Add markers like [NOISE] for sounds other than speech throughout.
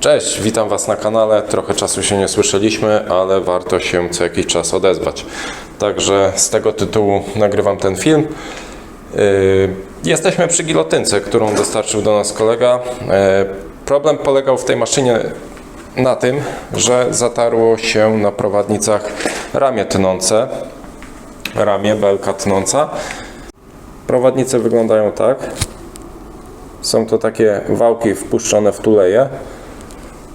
Cześć, witam Was na kanale. Trochę czasu się nie słyszeliśmy, ale warto się co jakiś czas odezwać. Także z tego tytułu nagrywam ten film. Yy, Jesteśmy przy gilotynce, którą dostarczył do nas kolega. Yy, Problem polegał w tej maszynie na tym, że zatarło się na prowadnicach ramię tnące. Ramię, belka tnąca. Prowadnice wyglądają tak. Są to takie wałki wpuszczone w tuleje.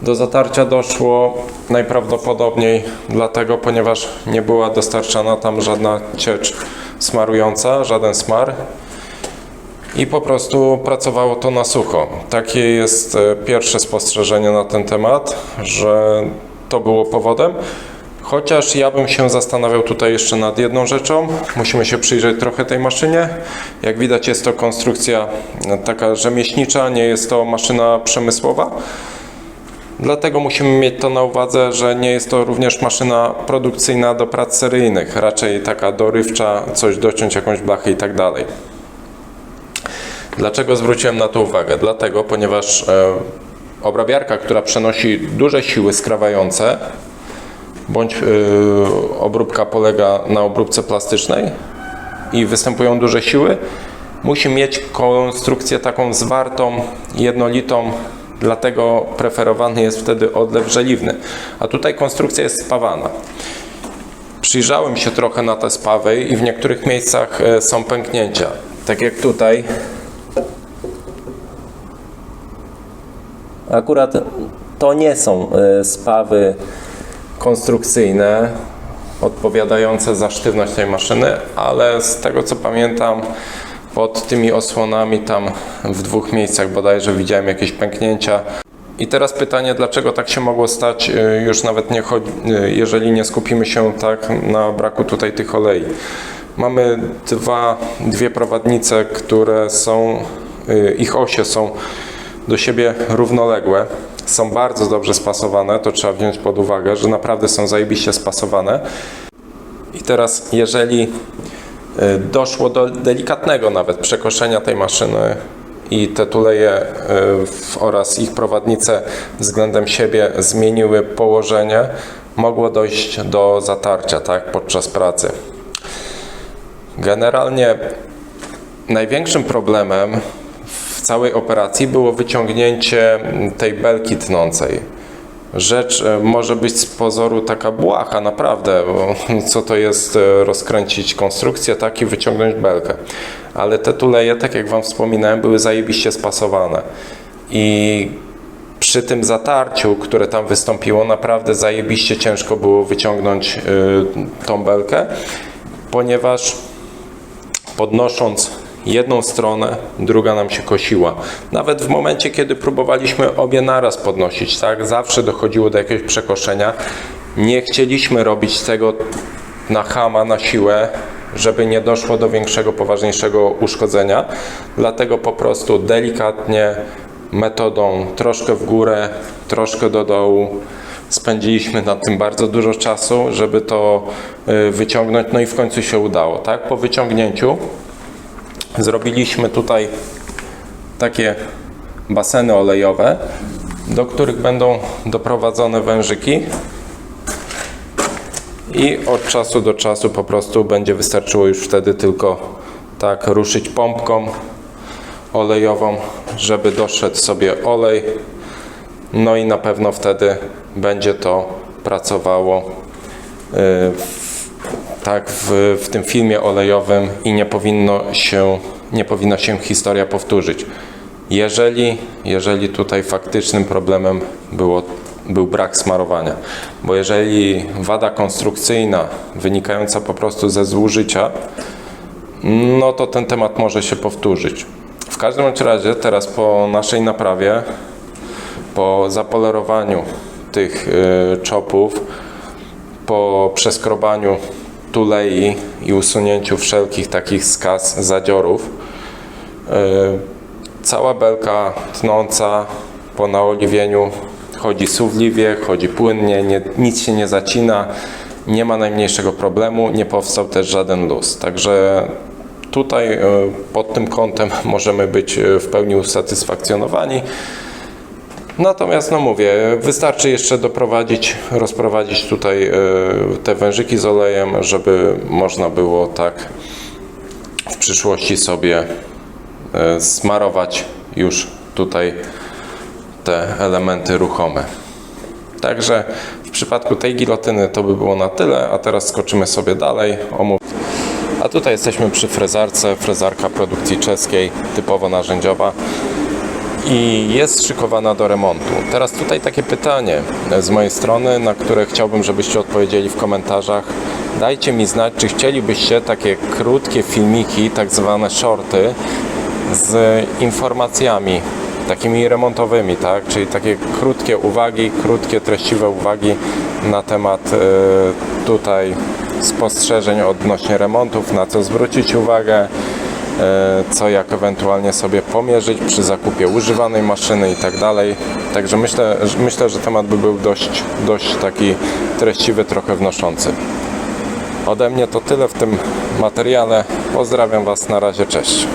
Do zatarcia doszło najprawdopodobniej dlatego, ponieważ nie była dostarczana tam żadna ciecz smarująca, żaden smar i po prostu pracowało to na sucho. Takie jest e, pierwsze spostrzeżenie na ten temat, że to było powodem. Chociaż ja bym się zastanawiał tutaj jeszcze nad jedną rzeczą. Musimy się przyjrzeć trochę tej maszynie. Jak widać jest to konstrukcja e, taka rzemieślnicza, nie jest to maszyna przemysłowa. Dlatego musimy mieć to na uwadze, że nie jest to również maszyna produkcyjna do prac seryjnych, raczej taka dorywcza, coś dociąć, jakąś blachę i tak dalej. Dlaczego zwróciłem na to uwagę? Dlatego, ponieważ e, obrabiarka, która przenosi duże siły skrawające, bądź e, obróbka polega na obróbce plastycznej i występują duże siły, musi mieć konstrukcję taką zwartą, jednolitą, dlatego preferowany jest wtedy odlew żeliwny. A tutaj konstrukcja jest spawana. Przyjrzałem się trochę na te spawy i w niektórych miejscach e, są pęknięcia. Tak jak tutaj. Akurat to nie są e, spawy konstrukcyjne odpowiadające za sztywność tej maszyny, ale z tego co pamiętam pod tymi osłonami tam w dwóch miejscach bodajże widziałem jakieś pęknięcia. I teraz pytanie, dlaczego tak się mogło stać, y, już nawet nie chodzi, y, jeżeli nie skupimy się tak na braku tutaj tych olei. Mamy dwa, dwie prowadnice, które są, y, ich osie są do siebie równoległe. Są bardzo dobrze spasowane, to trzeba wziąć pod uwagę, że naprawdę są zajebiście spasowane. I teraz, jeżeli doszło do delikatnego nawet przekoszenia tej maszyny i te tuleje w- oraz ich prowadnice względem siebie zmieniły położenie, mogło dojść do zatarcia tak, podczas pracy. Generalnie największym problemem w całej operacji było wyciągnięcie tej belki tnącej. Rzecz e, może być z pozoru taka błaha, naprawdę, [LAUGHS] co to jest e, rozkręcić konstrukcję, tak i wyciągnąć belkę. Ale te tuleje, tak jak Wam wspominałem, były zajebiście spasowane. I przy tym zatarciu, które tam wystąpiło, naprawdę zajebiście ciężko było wyciągnąć y, tą belkę, ponieważ podnosząc jedną stronę, druga nam się kosiła. Nawet w momencie, kiedy próbowaliśmy obie naraz podnosić, tak, zawsze dochodziło do jakiegoś przekoszenia. Nie chcieliśmy robić tego na chama, na siłę, żeby nie doszło do większego, poważniejszego uszkodzenia. Dlatego po prostu delikatnie, metodą troszkę w górę, troszkę do dołu, Spędziliśmy nad tym bardzo dużo czasu, żeby to y, wyciągnąć, no i w końcu się udało. Tak? Po wyciągnięciu zrobiliśmy tutaj takie baseny olejowe, do których będą doprowadzone wężyki i od czasu do czasu po prostu będzie wystarczyło już wtedy tylko tak ruszyć pompką olejową, żeby doszedł sobie olej. No i na pewno wtedy będzie to pracowało y, w, tak w, w tym filmie olejowym i nie powinno się, nie powinna się historia powtórzyć. Jeżeli, jeżeli tutaj faktycznym problemem było, był brak smarowania, bo jeżeli wada konstrukcyjna wynikająca po prostu ze zużycia, no to ten temat może się powtórzyć. W każdym razie teraz po naszej naprawie po zapolerowaniu tych y, czopów, po przeskrobaniu tulei i usunięciu wszelkich takich skaz, zadziorów, y, cała belka tnąca po naoliwieniu chodzi suwliwie, chodzi płynnie, nie, nic się nie zacina, nie ma najmniejszego problemu, nie powstał też żaden luz. Także tutaj y, pod tym kątem [LAUGHS] możemy być y, w pełni usatysfakcjonowani. Natomiast, no mówię, wystarczy jeszcze doprowadzić, rozprowadzić tutaj e, te wężyki z olejem, żeby można było tak w przyszłości sobie e, smarować już tutaj te elementy ruchome. Także w przypadku tej gilotyny to by było na tyle, a teraz skoczymy sobie dalej. A tutaj jesteśmy przy frezarce, frezarka produkcji czeskiej, typowo narzędziowa i jest szykowana do remontu. Teraz tutaj takie pytanie z mojej strony, na które chciałbym, żebyście odpowiedzieli w komentarzach. Dajcie mi znać, czy chcielibyście takie krótkie filmiki, tak zwane shorty, z informacjami takimi remontowymi, tak? Czyli takie krótkie uwagi, krótkie, treściwe uwagi na temat e, tutaj spostrzeżeń odnośnie remontów, na co zwrócić uwagę, co jak ewentualnie sobie pomierzyć przy zakupie używanej maszyny i tak dalej. Także myślę, myślę, że temat by był dość, dość taki treściwy, trochę wnoszący. Ode mnie to tyle w tym materiale. Pozdrawiam Was, na razie, cześć.